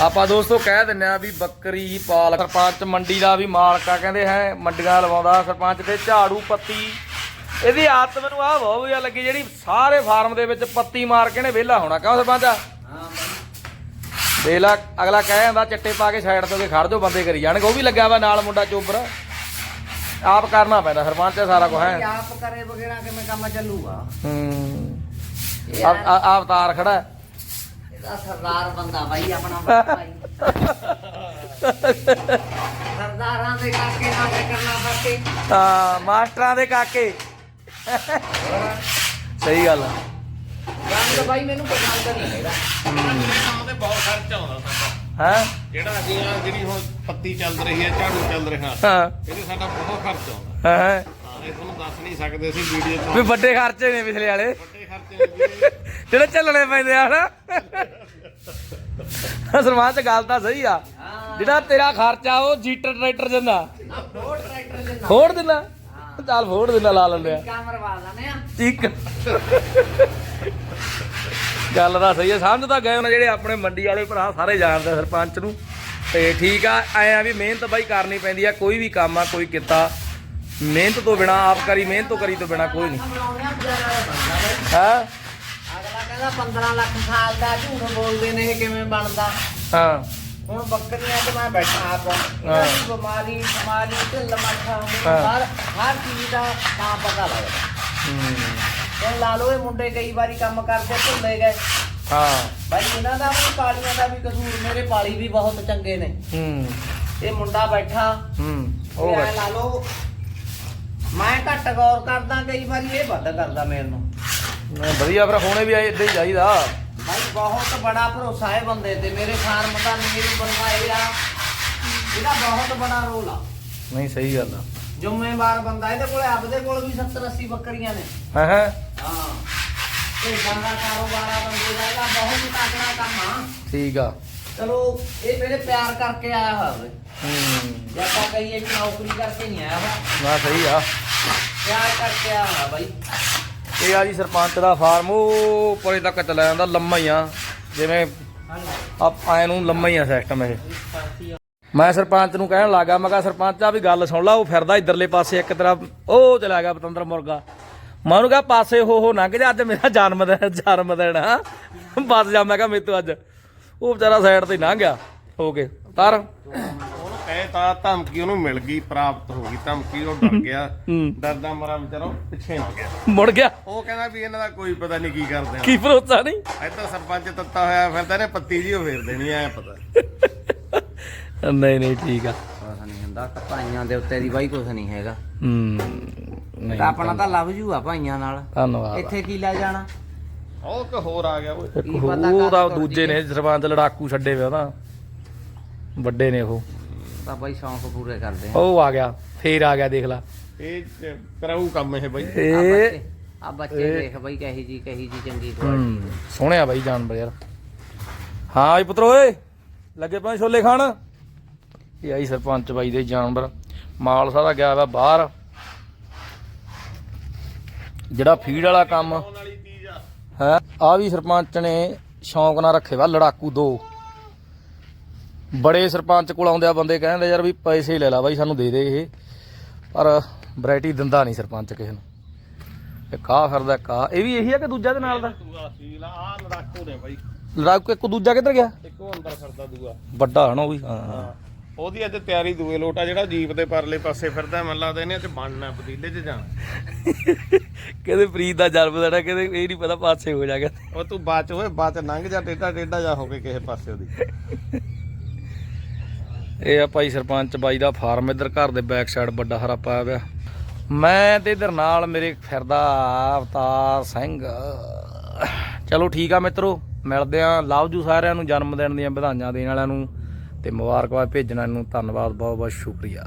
ਆਪਾਂ ਦੋਸਤੋ ਕਹਿ ਦਿੰਨੇ ਆ ਵੀ ਬੱਕਰੀ ਪਾਲ ਸਰਪੰਚ ਮੰਡੀ ਦਾ ਵੀ ਮਾਲਕਾ ਕਹਿੰਦੇ ਹੈ ਮੰਡੀਆਂ ਲਵਾਉਂਦਾ ਸਰਪੰਚ ਤੇ ਝਾੜੂ ਪੱਤੀ। ਇਹਦੀ ਆਦਤ ਮੈਨੂੰ ਆ ਬਹੁਤ ਵਧੀਆ ਲੱਗੀ ਜਿਹੜੀ ਸਾਰੇ ਫਾਰਮ ਦੇ ਵਿੱਚ ਪੱਤੀ ਮਾਰ ਕੇ ਨੇ ਵਿਹਲਾ ਹੋਣਾ। ਕਿਉਂ ਸਰਪੰਚ? ਆ ਵੇਲਾ ਅਗਲਾ ਕਹਿ ਜਾਂਦਾ ਚੱਟੇ ਪਾ ਕੇ ਸਾਈਡ ਤੋਂ ਕੇ ਖੜ ਜਾਓ ਬੰਦੇ ਕਰੀ ਜਾਣਗੇ। ਉਹ ਵੀ ਲੱਗਿਆ ਵਾ ਨਾਲ ਮੁੰਡਾ ਚੋਬਰ। ਆਪ ਕਰਨਾ ਪੈਂਦਾ ਸਰਪੰਚ ਸਾਰਾ ਕੁਝ ਹੈ। ਆਪ ਕਰੇ ਵਗੈਰਾ ਕਿਵੇਂ ਕੰਮ ਚੱਲੂਗਾ? ਹੂੰ। ਇਹ ਆ ਆ- ਆ ਅਵਤਾਰ ਖੜਾ ਸਰਦਾਰ ਬੰਦਾ ਬਾਈ ਆਪਣਾ ਭਾਈ ਸਰਦਾਰਾਂ ਦੇ ਕਾਕੇ ਨਾਲ ਤੇ ਕਰਨਾ ਪੱਕੇ ਹਾਂ। ਮਾਸਟਰਾਂ ਦੇ ਕਾਕੇ। ਸਹੀ ਗੱਲ ਆ। ਰੰਗ ਬਾਈ ਮੈਨੂੰ ਪਸੰਦ ਨਹੀਂ ਹੈਗਾ। ਕੰਮ ਤੇ ਬਹੁਤ ਖਰਚ ਆਉਂਦਾ ਸਾਡਾ। ਹੈ? ਜਿਹੜਾ ਅਸੀਂ ਆ ਜਿਹੜੀ ਹੁਣ ਪੱਤੀ ਚੱਲ ਰਹੀ ਹੈ ਝਾੜੂ ਚੱਲ ਰਿਹਾ ਹਾਂ। ਇਹਦੇ ਸਾਡਾ ਬਹੁਤ ਖਰਚ ਆਉਂਦਾ। ਹੈ? ਹਾਂ ਇਹ ਤੁਹਾਨੂੰ ਦੱਸ ਨਹੀਂ ਸਕਦੇ ਸੀ ਵੀਡੀਓ ਵੀ ਤੋਂ ਵੱਡੇ ਖਰਚੇ ਨੇ ਪਿਛਲੇ ਵਾਲੇ। ਜਿਹੜੇ ਚੱਲਣੇ ਪੈਂਦੇ ਆ ਹਨਾ ਸਰਪੰਚ ਗੱਲ ਤਾਂ ਸਹੀ ਆ। ਜਿਹੜਾ ਤੇਰਾ ਖਰਚਾ ਉਹ ਜੀਟਰ ਟਰੈਕਟਰ ਦਿੰਦਾ ਫੋਰ ਟਰੈਕਟਰ ਦੇ ਨਾਲ ਫੋੜ ਦਿੰਦਾ ਚੱਲ ਫੋੜ ਦਿੰਦਾ ਲਾ ਲੈਂਦੇ ਆ। ਆ। ਠੀਕ ਗੱਲ ਤਾਂ ਸਹੀ ਹੈ ਸਮਝ ਤਾਂ ਗਏ ਉਹਨਾਂ ਜਿਹੜੇ ਆਪਣੇ ਮੰਡੀ ਵਾਲੇ ਭਰਾ ਸਾਰੇ ਜਾਣਦੇ ਆ ਸਰਪੰਚ ਨੂੰ। ਤੇ ਠੀਕ ਆ ਐ ਆ ਵੀ ਮਿਹਨਤ ਬਾਈ ਕਰਨੀ ਪੈਂਦੀ ਆ ਕੋਈ ਵੀ ਕੰਮ ਆ ਕੋਈ ਕਿੱਤਾ। ਮਿਹਨਤ ਤੋਂ ਬਿਨਾ ਆਪ ਕਰੀ ਮਿਹਨਤ ਤੋਂ ਕਰੀ ਤੋਂ ਬਿਨਾ ਕੋਈ ਨਹੀਂ। ਹਾਂ? ਅਗਲਾ ਕਹਿੰਦਾ 15 ਲੱਖ ਸਾਲ ਦਾ ਝੂਠ ਬੋਲਦੇ ਨੇ ਇਹ ਕਿਵੇਂ ਬਣਦਾ? ਹਾਂ। ਹੁਣ ਬੱਕਰੀਆਂ ਤੇ ਮੈਂ ਬੈਠਾ ਆਪ। ਦੀ ਬਿਮਾਰੀ ਬਿਮਾਰੀ ਢਿੱਲ ਮੱਠਾ ਹਾਂ। ਹਰ ਹਰ ਚੀਜ਼ ਦਾ ਤਾਂ ਪਤਾ ਲੱਗਦਾ। ਹੂੰ, ਹੁਣ ਲਾ ਲਓ ਇਹ ਮੁੰਡੇ ਕਈ ਵਾਰੀ ਕੰਮ ਕਰਦੇ ਭੁੱਲੇ ਗਏ। ਹਾਂ। ਬਾਈ ਇਹਨਾਂ ਦਾ ਵੀ ਪਾਲੀਆਂ ਦਾ ਵੀ ਕਸੂਰ ਮੇਰੇ ਪਾਲੀ ਵੀ ਬਹੁਤ ਚੰਗੇ ਨੇ। ਹੂੰ। ਇਹ ਮੁੰਡਾ ਬੈਠਾ। ਹੂੰ। ਉਹ। ਲਾ ਲਓ ਘੱਟ ਗੌਰ ਕਰਦਾ ਕਈ ਵਾਰੀ ਇਹ ਵੱਧ ਕਰਦਾ ਮੇਰੇ ਨੂੰ। ਨਹੀਂ, ਵਧੀਆ ਫਿਰ ਹੁਣੇ ਵੀ ਇਦਾਂ ਹੀ ਚਾਹੀਦਾ। ਭਾਈ ਬਹੁਤ ਬੜਾ ਭਰੋਸਾ ਹੈ ਬੰਦੇ ਤੇ। ਮੇਰੇ ਫਾਰਮ ਦਾ ਨੀਰ ਬੰਦਾ ਇਹ ਆ। ਇਹਦਾ ਬਹੁਤ ਬੜਾ ਰੋਲ ਆ। ਨਹੀਂ ਸਹੀ ਗੱਲ ਆ। ਜ਼ਿੰਮੇਵਾਰ ਬੰਦਾ ਇਹਦੇ ਕੋਲੇ ਆਪਦੇ ਕੋਲ ਵੀ 70 80 ਬੱਕਰੀਆਂ ਨੇ। ਹਾਂ ਹਾਂ? ਹਾਂ। ਇਹ ਗਾਂਗਾ ਕਾਰੋਬਾਰ ਆ ਬੰਦੇ ਦਾ ਇਹਦਾ ਬਹੁਤ ਤਕੜਾ ਕੰਮ ਆ। ਠੀਕ ਆ। ਚਲੋ ਇਹ ਮੇਰੇ ਪਿਆਰ ਕਰਕੇ ਆਇਆ ਹੋਇਆ ਵੇ। ਹੂੰ। ਜੇ ਆਪਾਂ ਕਹੀਏ ਵੀ ਨੌਕਰੀ ਕਰਕੇ ਨਹੀਂ ਆਇਆ ਹੋਇਆ। ਨਾ ਸਹੀ ਆ। ਕਰਕੇ ਹੋਇਆ ਬਾਈ। ਇਹ ਆ ਜੀ ਸਰਪੰਚ ਦਾ ਫਾਰਮ ਉਹ ਪਰੇ ਤੱਕ ਚਲਾ ਜਾਂਦਾ ਲੰਮਾ ਹੀ ਆ। ਜਿਵੇਂ ਆ ਐ ਨੂੰ ਲੰਮਾ ਹੀ ਆ ਸਿਸਟਮ ਇਹ। ਮੈਂ ਸਰਪੰਚ ਨੂੰ ਕਹਿਣ ਲੱਗਾ ਮੈਂ ਕਿਹਾ ਸਰਪੰਚ ਆ ਵੀ ਗੱਲ ਸੁਣ ਲਾ ਉਹ ਫਿਰਦਾ ਇਧਰਲੇ ਪਾਸੇ ਇੱਕ ਤਰ੍ਹਾਂ ਉਹ ਚਲਾ ਗਿਆ ਪਤੰਦਰ ਮੁਰਗਾ। ਮੈਂ ਉਹਨੂੰ ਕਿਹਾ ਪਾਸੇ ਹੋ ਹੋ ਲੰਘ ਜਾ ਅੱਜ ਮੇਰਾ ਜਨਮ ਦਿਨ ਜਨਮ ਦਿਨ ਆ। ਬਸ ਜਾ ਮੈਂ ਕਿਹਾ ਮੇਰੇ ਤੋਂ ਅੱਜ। ਉਹ ਵਿਚਾਰਾ ਸਾਈਡ ਤੇ ਲੰਘ ਗਿਆ ਹੋ ਕੇ। ਤਰ ਕਹੇ ਤਾਂ ਧਮਕੀ ਉਹਨੂੰ ਮਿਲ ਗਈ ਪ੍ਰਾਪਤ ਹੋ ਗਈ। ਧਮਕੀ ਉਹ ਡਰ ਗਿਆ। ਹੂੰ। ਡਰਦਾ ਮਰਾ ਵਿਚਾਰਾ ਪਿੱਛੇ ਹੋ ਗਿਆ। ਮੁੜ ਗਿਆ। ਉਹ ਕਹਿੰਦਾ ਵੀ ਇਹਨਾਂ ਦਾ ਕੋਈ ਪਤਾ ਨਹੀਂ ਕੀ ਕਰਦੇ ਕੀ ਭਰੋਸਾ ਨਹੀਂ? ਆ ਇੱਧਰ ਸਰਪੰਚ ਤੱਤਾ ਹੋਇਆ ਫਿਰਦਾ ਇਹਨੇ ਪੱਤੀ ਜੀ ਉਹ ਫੇਰ ਦੇਣੀ ਐ ਪਤਾ। ਨਹੀਂ ਨਹੀਂ ਠੀਕ ਆ। ਕੁਛ ਨਹੀਂ ਹੁੰਦਾ ਭਾਈਆਂ ਦੇ ਉੱਤੇ ਦੀ ਬਾਈ ਕੁਛ ਨਹੀਂ ਹੈਗਾ। ਹੂੰ ਨਹੀਂ ਆਪਣਾ ਤਾਂ ਲੱਭ ਜੂ ਆ ਭਾਈਆਂ ਨਾਲ। ਧੰਨਵਾਦ। ਇੱਥੇ ਕੀ ਲੈ ਜਾਣਾ? ਉਹ ਇੱਕ ਹੋਰ ਆ ਗਿਆ ਓਏ। ਇੱਕ ਕੀ ਪਤਾ ਕਦ ਦੂਜੇ ਨੇ ਸਰਪੰਚ ਲੜਾਕੂ ਛੱਡੇ ਵੇ ਉਹਦਾ। ਵੱਡੇ ਨੇ ਉਹ। ਤਾਂ ਬਾਈ ਸ਼ੌਂਕ ਪੂਰੇ ਕਰਦੇ ਉਹ ਆ ਗਿਆ ਫੇਰ ਆ ਗਿਆ ਦੇਖ ਲਾ। ਇਹ ਕਰਾਊ ਕੰਮ ਇਹ ਬਈ। ਆ ਇਹ ਆ ਬੱਚੇ ਦੇਖ ਬਾਈ ਕਹੀ ਜੀ ਕਹੀ ਜੀ ਚੰਗੀ ਕੁਆਲਿਟੀ ਹੂੰ ਸੋਹਣਿਆ ਬਾਈ ਜਾਨਵਰ ਯਾਰ। ਹਾਂ ਆਈ ਪੁੱਤਰ ਓਏ ਲੱਗੇ ਪਏ ਛੋਲੇ ਖਾਣ? ਇਹ ਆਈ ਸਰਪੰਚ ਬਾਈ ਦੇ ਜਾਨਵਰ। ਮਾਲ ਸਾਰਾ ਗਿਆ ਵਾ ਬਾਹਰ। ਜਿਹੜਾ ਫੀਡ ਵਾਲਾ ਕੰਮ ਆ। ਹੈ ਆ ਵੀ ਸਰਪੰਚ ਨੇ ਸ਼ੌਂਕ ਨਾਲ ਰੱਖੇ ਵਾ ਲੜਾਕੂ ਦੋ। ਬੜੇ ਸਰਪੰਚ ਕੋਲ ਆਉਂਦੇ ਆ ਬੰਦੇ ਕਹਿੰਦੇ ਯਾਰ ਵੀ ਪੈਸੇ ਲੈ ਲਾ ਬਾਈ ਸਾਨੂੰ ਦੇ ਦੇ ਇਹ। ਪਰ ਵੈਰਾਈਟੀ ਦਿੰਦਾ ਨਹੀਂ ਸਰਪੰਚ ਕਿਸੇ ਨੂੰ। ਇਹ ਕਾ ਫਿਰਦਾ ਕਾ ਇਹ ਵੀ ਇਹੀ ਆ ਕਿ ਦੂਜਾ ਦੇ ਨਾਲ ਦਾ? ਆ ਲੜਾਕੂ ਨੇ ਬਈ। ਲੜਾਕੂ ਇੱਕ ਦੂਜਾ ਕਿੱਧਰ ਗਿਆ? ਇੱਕੋ ਅੰਦਰ ਫਿਰਦਾ ਦੂਆ। ਵੱਡਾ ਹਨਾ ਉਹ ਵੀ ਹਾਂ। ਉਹਦੀ ਅੱਜ ਤਿਆਰੀ ਦੂਏ ਲੋਟਾ ਜਿਹੜਾ ਜੀਪ ਦੇ ਪਰਲੇ ਪਾਸੇ ਫਿਰਦਾ ਮੈਨੂੰ ਲੱਗਦਾ ਇਹਨੇ ਚ ਬਣਨਾ ਪਤੀਲੇ 'ਚ ਜਾਣਾ। ਕਹਿੰਦੇ ਪ੍ਰੀਤ ਦਾ ਜਨਮ ਦਿਨ ਕਹਿੰਦੇ ਇਹ ਨਹੀਂ ਪਤਾ ਪਾਸੇ ਹੋ ਜਾਗਾ ਉਹ ਤੂੰ ਬਾਚ ਹੋਏ ਬਾਚ ਲੰਘ ਜਾ ਟੇਡਾ ਟੇਡਾ ਜਾ ਹੋ ਕੇ ਕਿਸੇ ਪਾਸੇ ਉਹਦੀ। ਇਹ ਆ ਭਾਈ ਸਰਪੰਚ ਬਾਈ ਦਾ ਫਾਰਮ ਇੱਧਰ ਘਰ ਦੇ ਬੈਕ ਸਾਈਡ ਵੱਡਾ ਹਰਾ ਪਾਇਆ ਹੋਇਆ। ਮੈਂ ਤੇ ਇਧਰ ਨਾਲ ਮੇਰੇ ਫਿਰਦਾ ਅਵਤਾਰ ਸਿੰਘ। ਚਲੋ ਠੀਕ ਆ ਮਿੱਤਰੋ, ਮਿਲਦੇ ਆ। ਲਵ ਜੂ ਸਾਰਿਆਂ ਨੂੰ, ਜਨਮ ਦਿਨ ਦੀਆਂ ਵਧਾਈਆਂ ਦੇਣ ਵਾਲਿਆਂ ਨੂੰ ਤੇ ਮੁਬਾਰਕਬਾਦ ਭੇਜਣ ਨੂੰ। ਧੰਨਵਾਦ ਬਹੁਤ ਬਹੁਤ ਸ਼ੁਕਰੀਆ।